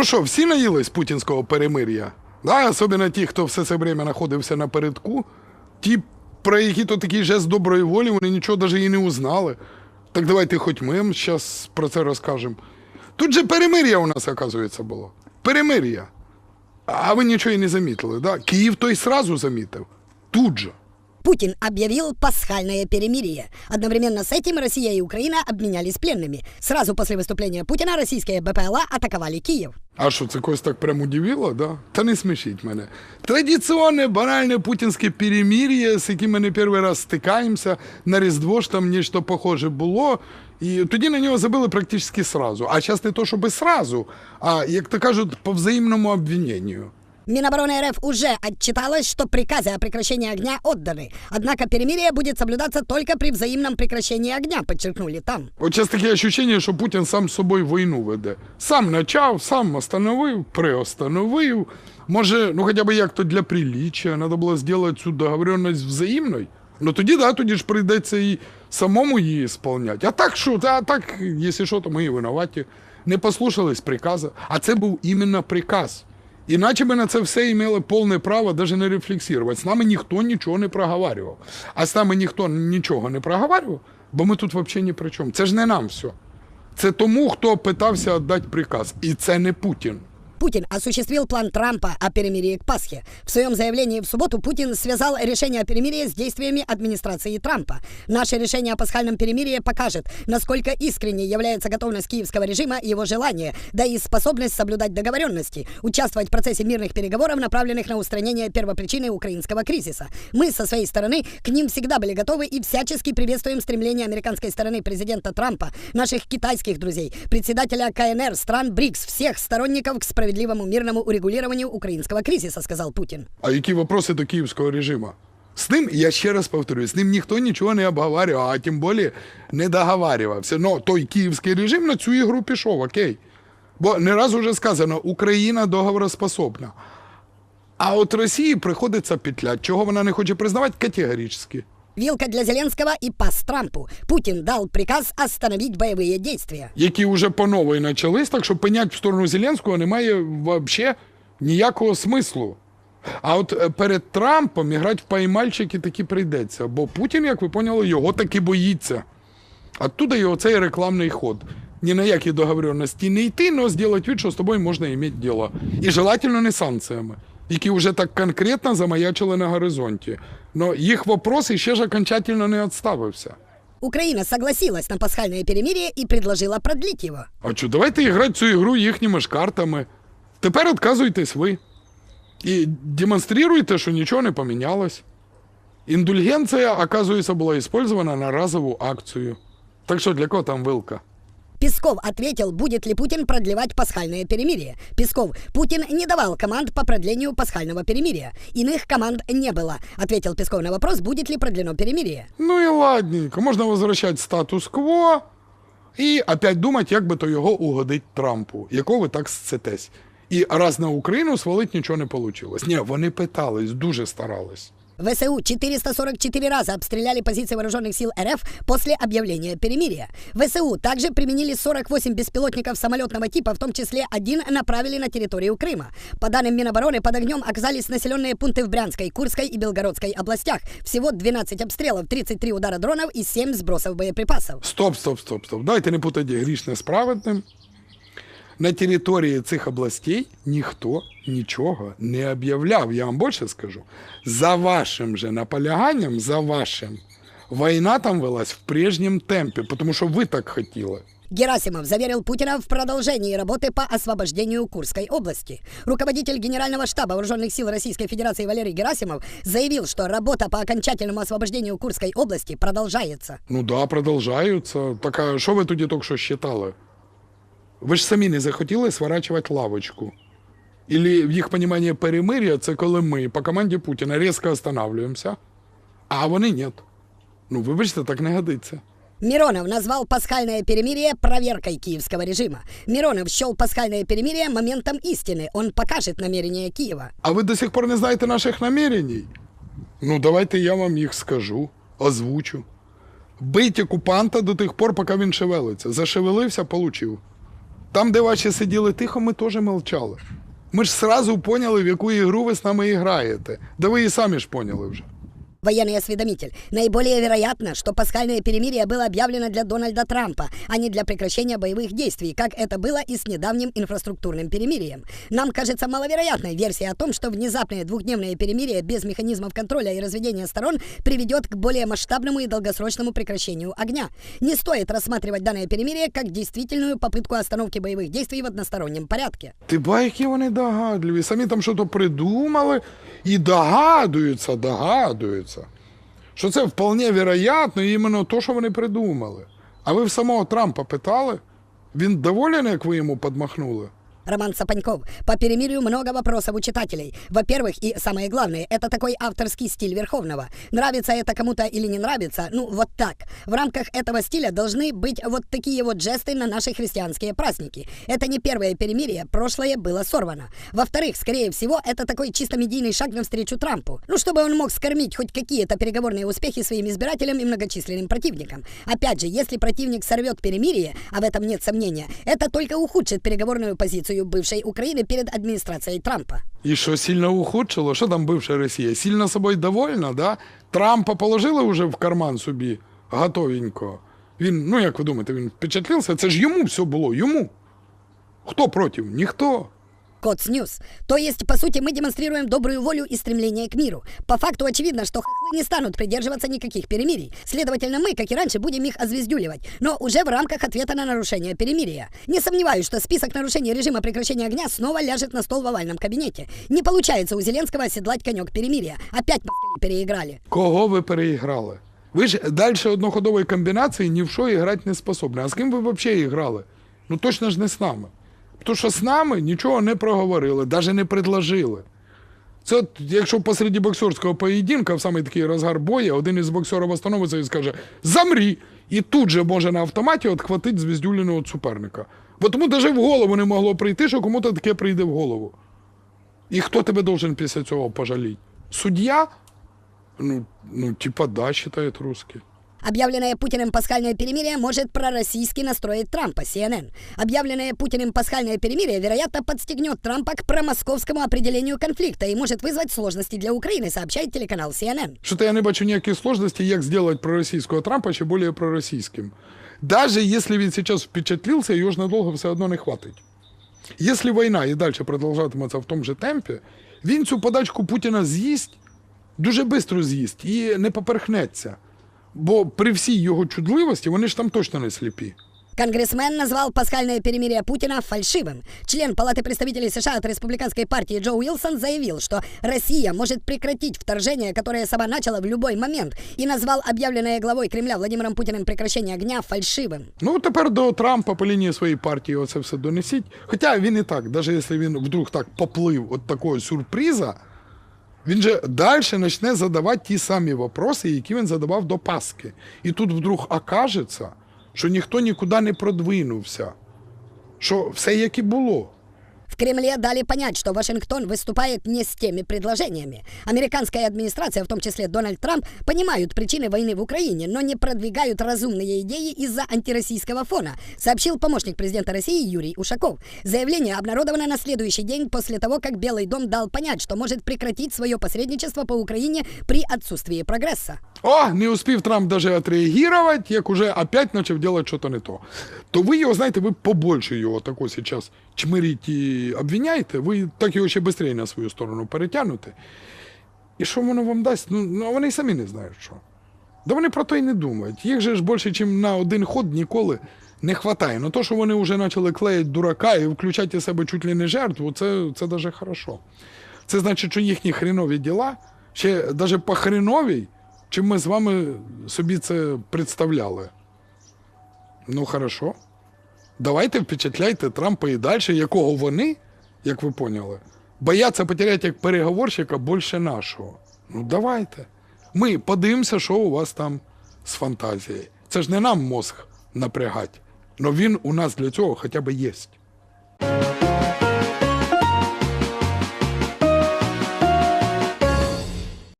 Ну що, всі наїлись путінського перемир'я? Да, особливо ті, хто все це время знаходився напередку. Ті, про які то такий жест доброї волі, вони нічого навіть і не узнали. Так давайте хоч ми зараз про це розкажемо. Тут же перемир'я у нас, оказується, було. Перемир'я. А ви нічого і не замітили, да? Київ той сразу замітив. Тут же. Путин объявил пасхальное перемирие. Одновременно с этим Россия и Украина обменялись пленными. Сразу после выступления Путина российские БПЛА атаковали Киев. А що, це когось так прям удивило, да? Та не смішіть мене. Традиційне банальне путінське перемир'я, з яким ми не перший раз стикаємося, на Різдво ж там нічого похоже було. І тоді на нього забили практично сразу. А зараз не то, щоб сразу, а, як то кажуть, по взаємному обвиненню. Минобороны РФ уже отчиталось, что приказы о прекращении огня отданы. Однако перемирие будет соблюдаться только при взаимном прекращении огня, подчеркнули там. От зараз таке ощущення, що Путін сам з собою війну веде. Сам почав, сам остановив, приостановив. Може, ну хоча б як то для приліччя, треба було зробити цю договоренність взаємною. Ну тоді, да, тоді ж прийдеться і самому її сповняти. А так що, а так, якщо що, то ми і винуваті. Не послухались приказу. А це був іменно приказ. Іначе ми на це все мали повне право навіть не рефлексувати. З нами ніхто нічого не проговарював. А з нами ніхто нічого не проговарював, бо ми тут взагалі ні при чому. Це ж не нам все. Це тому, хто питався віддати приказ. І це не Путін. Путин осуществил план Трампа о перемирии к Пасхе. В своем заявлении в субботу Путин связал решение о перемирии с действиями администрации Трампа. Наше решение о пасхальном перемирии покажет, насколько искренней является готовность киевского режима и его желание, да и способность соблюдать договоренности, участвовать в процессе мирных переговоров, направленных на устранение первопричины украинского кризиса. Мы со своей стороны к ним всегда были готовы и всячески приветствуем стремление американской стороны президента Трампа, наших китайских друзей, председателя КНР, стран БРИКС, всех сторонников к справедливому мирному урегулированию украинского кризиса, сказал Путин. А які вопроси до київського режиму? З ним, я ще раз повторюю, з ним ніхто нічого не обговорював, а тим більше не договарювався. Ну, той київський режим на цю ігру пішов, окей. Бо не раз уже сказано, Україна договороспособна. А от Росії приходиться петлять, чого вона не хоче признавати категорично. Вилка для Зеленского и пас Трампу. Путин дал приказ остановить боевые действия. які вже по новій почались, так що пенять в сторону Зеленського немає взагалі ніякого смислу. А от е, перед Трампом іграти в поймальчики таки прийдеться, бо Путін, як ви поняли, його таки боїться. Оттуда його цей рекламний ход. Ні на які договоренності не йти, але зробити від, що з тобою можна мати діло. І желательно не санкціями, які вже так конкретно замаячили на горизонті. Но їх вопрос ще ж окончательно не відставився. Украина согласилась на пасхальное перемирие и предложила продлить его. А що, давайте грати цю ігру їхніми ж картами. Тепер відказуйтесь ви. І демонструйте, що нічого не помінялось. Індульгенція, оказується, була использована на разову акцію. Так що для кого там вилка? Песков ответил, будет ли Путин продлевать пасхальное перемирие. Песков, Путин не давал команд по продлению пасхального перемирия. Иных команд не было. Ответил Песков на вопрос, будет ли продлено перемирие. Ну і ладненько, можна возвращати статус-кво і опять думати, як би то його угодить Трампу, якого ви так сцетесь. І раз на Україну свалить нічого не вийшло. Ні, вони питались, дуже старались. ВСУ 444 раза обстреляли позиции вооруженных сил РФ после объявления перемирия. ВСУ также применили 48 беспилотников самолетного типа, в том числе один направили на территорию Крыма. По данным Минобороны, под огнем оказались населенные пункты в Брянской, Курской и Белгородской областях. Всего 12 обстрелов, 33 удара дронов и 7 сбросов боеприпасов. Стоп, стоп, стоп, стоп. Дайте не путати грішне з праведним На території цих областей ніхто нічого не об'являв. Я вам більше скажу. За вашим же наполяганням, за вашим, війна там велась в прежнем темпі, тому що ви так хотіли. Герасимов заверил Путина в продолжении работы по освобождению Курской области. Руководитель Генерального штаба Вооруженных сил Российской Федерации Валерий Герасимов заявил, что работа по окончательному освобождению Курской области продолжается. Ну да, продовжаються. Так а що ви тоді тільки що считали? Ви ж самі не захотіли сворачувати лавочку. Ілі в їх розумінні перемир'я це коли ми по команді Путіна різко останавливаємося, а вони ні. Ну, вибачте, так не годиться. Миронов назвал пасхальное перемирие проверкой киевского режима. Миронов счел пасхальное перемирие моментом истины. Он покажет намерения Киева. А ви до сих пор не знаєте наших намірень? Ну, давайте я вам їх скажу, озвучу. Бить окупанта до тих пор, поки він шевелиться. Зашевелився, получив. Там, де ваші сиділи тихо, ми теж мовчали. Ми ж сразу поняли, в яку ігру ви з нами граєте. Да ви і самі ж поняли вже. Военный осведомитель. Наиболее вероятно, что пасхальное перемирие было объявлено для Дональда Трампа, а не для прекращения боевых действий, как это было и с недавним инфраструктурным перемирием. Нам кажется маловероятной версия о том, что внезапное двухдневное перемирие без механизмов контроля и разведения сторон приведет к более масштабному и долгосрочному прекращению огня. Не стоит рассматривать данное перемирие как действительную попытку остановки боевых действий в одностороннем порядке. Ти ба, які вони догадливі. Самі там щось придумали і догадуються, догадуються. Що це вполне вероятно іменно то, що вони придумали. А ви в самого Трампа питали? Він доволен, як ви йому подмахнули? Роман Сапаньков. По перемирию много вопросов у читателей. Во-первых, и самое главное, это такой авторский стиль Верховного. Нравится это кому-то или не нравится, ну вот так. В рамках этого стиля должны быть вот такие вот жесты на наши христианские праздники. Это не первое перемирие, прошлое было сорвано. Во-вторых, скорее всего, это такой чисто медийный шаг навстречу Трампу. Ну, чтобы он мог скормить хоть какие-то переговорные успехи своим избирателям и многочисленным противникам. Опять же, если противник сорвет перемирие, а в этом нет сомнения, это только ухудшит переговорную позицию бывшей України перед адміністрацією Трампа. І що сильно ухудшило? Що там бивша Росія? Сильно собою довольна, да? Трампа положили вже в карман собі готовенько. Він, ну як ви думаєте, він впечатлився? Це ж йому все було, йому. Хто проти? Ніхто. Коц Ньюс. То есть, по сути, мы демонстрируем добрую волю и стремление к миру. По факту очевидно, что хохлы не станут придерживаться никаких перемирий. Следовательно, мы, как и раньше, будем их озвездюливать, но уже в рамках ответа на нарушение перемирия. Не сомневаюсь, что список нарушений режима прекращения огня снова ляжет на стол в овальном кабинете. Не получается у Зеленского оседлать конек перемирия. Опять москали переиграли. Кого ви переіграли? Ви ж далі одноходової комбінації ні в що грати не способні. А з ким ви взагалі грали? Ну точно ж не з нами. Тому що з нами нічого не проговорили, навіть не предложили. Це от, якщо посереді боксерського поєдинка, в самий такий розгар бою, один із боксерів остановиться і скаже «Замрі!» І тут же може на автоматі отхватити звіздюленого суперника. Бо тому навіть в голову не могло прийти, що кому-то таке прийде в голову. І хто тебе должен після цього пожаліти? Суддя? Ну, ну типа да, считает русский. Объявленное Путиным пасхальное перемирие может пророссийски настроить Трампа, CNN. Объявленное Путиным пасхальное перемирие, вероятно, подстегнет Трампа к промосковскому определению конфликта и может вызвать сложности для Украины, сообщает телеканал CNN. Что-то я не бачу ніяких сложностей, як сделать пророссийского Трампа ще более пророссийским. Даже если він сейчас впечатлился, його ж надовго все одно не хватить. Якщо війна і далі продовжатиметься в тому же темпі, він цю подачку Путіна з'їсть, дуже швидко з'їсть і не поперхнеться. Бо при всій його чудливості вони ж там точно не сліпі. Конгрессмен назвал пасхальное перемирие Путина фальшивым. Член Палаты представителей США от республиканской партии Джо Уилсон заявил, что Россия может прекратить вторжение, которое сама начала в любой момент, и назвал объявленное главой Кремля Владимиром Путиным прекращение огня фальшивым. Ну, тепер до Трампа по лінії своєї партії оце все донесіть. Хоча він і так, навіть якщо він вдруг так поплив от такого сюрприза, він же далі почне задавати ті самі вопроси, які він задавав до Пасхи. І тут вдруг окажеться, що ніхто нікуди не продвинувся, що все як і було. В Кремле дали понять, что Вашингтон выступает не с теми предложениями. Американская администрация, в том числе Дональд Трамп, понимают причины войны в Украине, но не продвигают разумные идеи из-за антироссийского фона, сообщил помощник президента России Юрий Ушаков. Заявление обнародовано на следующий день после того, как Белый дом дал понять, что может прекратить свое посредничество по Украине при отсутствии прогресса. О, не успів Трамп даже отреагировать, як уже опять начав делать что-то не то. То ви його, знаєте, ви побольше його тако сейчас чмиріть і обвиняєте, ви так його ще швидше на свою сторону перетягнете. І що воно вам дасть? Ну, ну вони й самі не знають що. Да вони про то й не думають. Їх же ж більше, ніж на один ход ніколи не вистачає. Ну то, що вони вже почали клеїти дурака і включати із себе чуть ли не жертву, це, це даже хорошо. Це значить, що їхні хренові діла ще навіть по хреновій, чим ми з вами собі це представляли. Ну, хорошо. Давайте впечатляйте Трампа і далі, якого вони, як ви поняли, бояться потеряти як переговорщика більше нашого. Ну, давайте. Ми подивимося, що у вас там з фантазією. Це ж не нам мозг напрягати. але він у нас для цього хоча б є.